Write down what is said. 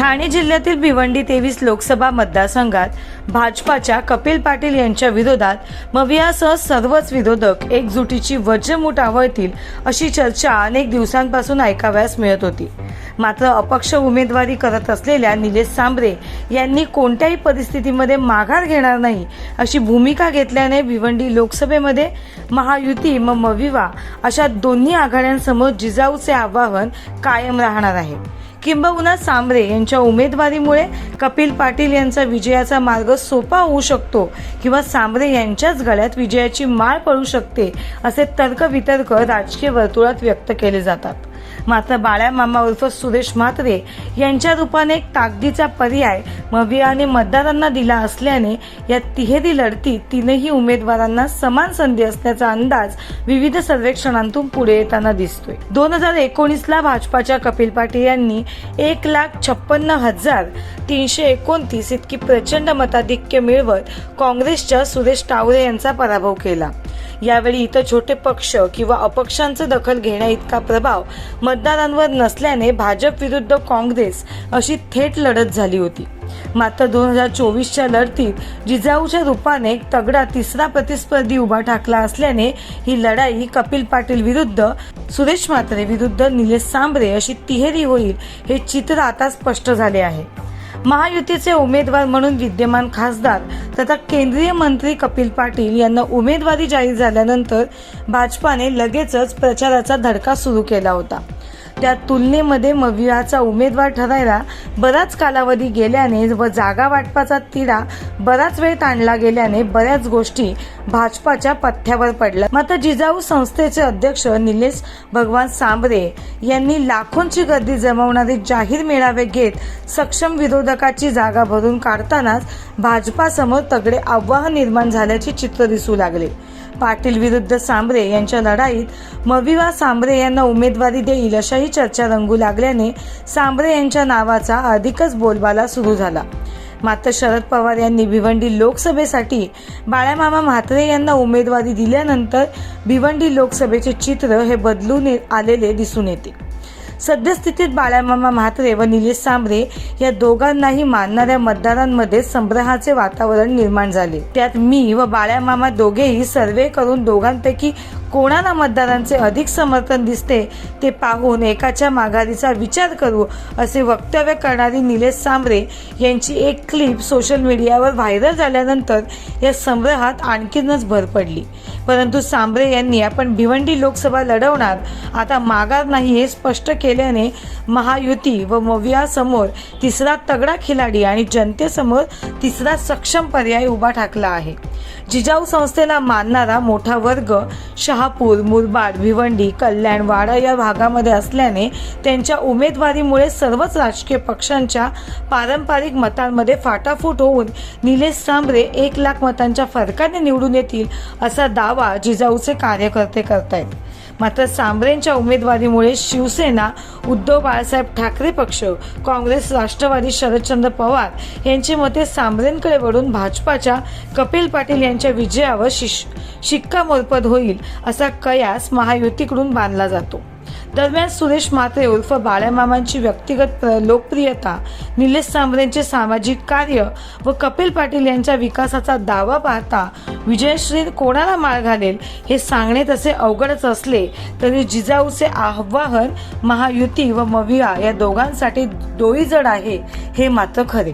ठाणे जिल्ह्यातील भिवंडी तेवीस लोकसभा मतदारसंघात भाजपाच्या कपिल पाटील यांच्या विरोधात मवियासह सर्वच विरोधक एकजुटीची वज्रमूठ आवळतील अशी चर्चा अनेक दिवसांपासून ऐकाव्यास मिळत होती. मात्र अपक्ष उमेदवारी करत असलेल्या निलेश सांबरे यांनी कोणत्याही परिस्थितीमध्ये माघार घेणार नाही अशी भूमिका घेतल्याने भिवंडी लोकसभेमध्ये महायुती मग मविवा अशा दोन्ही आघाड्यांसमोर जिजाऊचे आवाहन कायम राहणार आहे. किंबहुना सांबरे यांच्या उमेदवारीमुळे कपिल पाटील यांचा विजयाचा मार्ग सोपा होऊ शकतो किंवा सांबरे यांच्याच गळ्यात विजयाची माळ पडू शकते असे तर्कवितर्क राजकीय वर्तुळात व्यक्त केले जातात. मात्र बाळ्या मामा उर्फ सुरेश म्हात्रे यांच्या रूपाने एक ताकदीचा पर्याय मवियाने मतदारांना दिला असल्याने या तिहेरी लढतीत तीनही उमेदवारांना समान संधी असल्याचा अंदाज विविध सर्वेक्षणांतून पुढे येताना दिसतोय. दोन हजार एकोणीसला भाजपाच्या कपिल पाटील यांनी एक लाख छप्पन्न हजार तीनशे एकोणतीस इतकी प्रचंड मताधिक्य मिळवत काँग्रेसच्या सुरेश टावरे यांचा पराभव केला. यावेळी इतर छोटे पक्ष किंवा अपक्षांचं दखल घेण्या इतका प्रभाव मतदारांवर नसल्याने भाजप विरुद्ध काँग्रेस अशी थेट लढत झाली होती. मात्र दोन हजार चोवीसच्या लढतीत जिजाऊच्या रूपाने एक तगडा तिसरा प्रतिस्पर्धी उभा ठाकला असल्याने ही लढाई कपिल पाटील विरुद्ध सुरेश म्हात्रे विरुद्ध निलेश सांबरे अशी तिहेरी होईल हे चित्र आता स्पष्ट झाले आहे. महायुतीचे उमेदवार म्हणून विद्यमान खासदार तथा केंद्रीय मंत्री कपिल पाटील यांना उमेदवारी जाहीर झाल्यानंतर भाजपाने लगेचच प्रचाराचा धडका सुरू केला होता. त्या तुलनेमध्ये मवियाचा उमेदवार ठरायला बराच कालावधी गेल्याने व जागा वाटपाचा तिढा बराच वेळ ताणला गेल्याने बऱ्याच गोष्टी भाजपाच्या पथ्यावर पडल्या. मात्र जिजाऊ संस्थेचे अध्यक्ष निलेश भगवान सांबरे यांनी लाखोंची गर्दी जमवणारे जाहीर मेळावे घेत सक्षम विरोधकाची जागा भरून काढतानाच भाजपासमोर तगडे आव्हान निर्माण झाल्याचे चित्र दिसू लागले. पाटील विरुद्ध सांबरे यांच्या लढाईत मविवा सांबरे यांना उमेदवारी देईल अशाही चर्चा रंगू लागल्याने सांबरे यांच्या नावाचा अधिकच बोलबाला सुरू झाला. मात्र शरद पवार यांनी भिवंडी लोकसभेसाठी बाळामामा म्हात्रे यांना उमेदवारी दिल्यानंतर भिवंडी लोकसभेचे चित्र हे बदलून आलेले दिसून येते. सद्यस्थितीत बाळामामा म्हात्रे व निलेश सांबरे या दोघांनाही मानणाऱ्या मतदारांमध्ये संभ्रहाचे वातावरण निर्माण झाले. त्यात मी व बाळ्यामामा दोघेही सर्वे करून दोघांपैकी कोणाला मतदारांचे अधिक समर्थन दिसते ते पाहून एकाच्या माघारीचा विचार करू असे वक्तव्य करणारी निलेश सांबरे यांची एक क्लिप सोशल मीडियावर व्हायरल झाल्यानंतर या संग्रहात आणखीनच भर पडली. परंतु सांबरे यांनी आपण भिवंडी लोकसभा लढवणार आता माघार नाही हे स्पष्ट केल्याने महायुती व मवियासमोर तिसरा तगडा खिलाडी आणि जनतेसमोर तिसरा सक्षम पर्याय उभा ठाकला आहे. जिजाऊ संस्थेला मानणारा मोठा वर्ग शहापूर मुरबाड भिवंडी कल्याण वाडा या भागामध्ये असल्याने त्यांच्या उमेदवारीमुळे सर्वच राजकीय पक्षांच्या पारंपरिक मतांमध्ये फाटाफूट होऊन निलेश सांबरे एक लाख मतांच्या फरकाने निवडून येतील असा दावा जिजाऊचे कार्यकर्ते करतायत. मात्र सांबरेंच्या उमेदवारीमुळे शिवसेना उद्धव बाळासाहेब ठाकरे पक्ष काँग्रेस राष्ट्रवादी शरदचंद्र पवार यांची मते सांबरेंकडे वळून भाजपाच्या कपिल पाटील यांच्या विजयावर शिश शिक्कामोर्पद होईल असा कयास महायुतीकडून बांधला जातो. दरम्यान सुरेश म्हात्रे उर्फ बाळ्यामामांची व्यक्तिगत प्र- लोकप्रियता निलेश सांबरेंचे सामाजिक कार्य व कपिल पाटील यांच्या विकासाचा दावा पाहता विजयश्री कोणाला माळ घालेल हे सांगणे तसे अवघडच असले तरी जिजाऊचे आव्हान महायुती व मविया या दोघांसाठी डोईजड आहे हे मात्र खरे.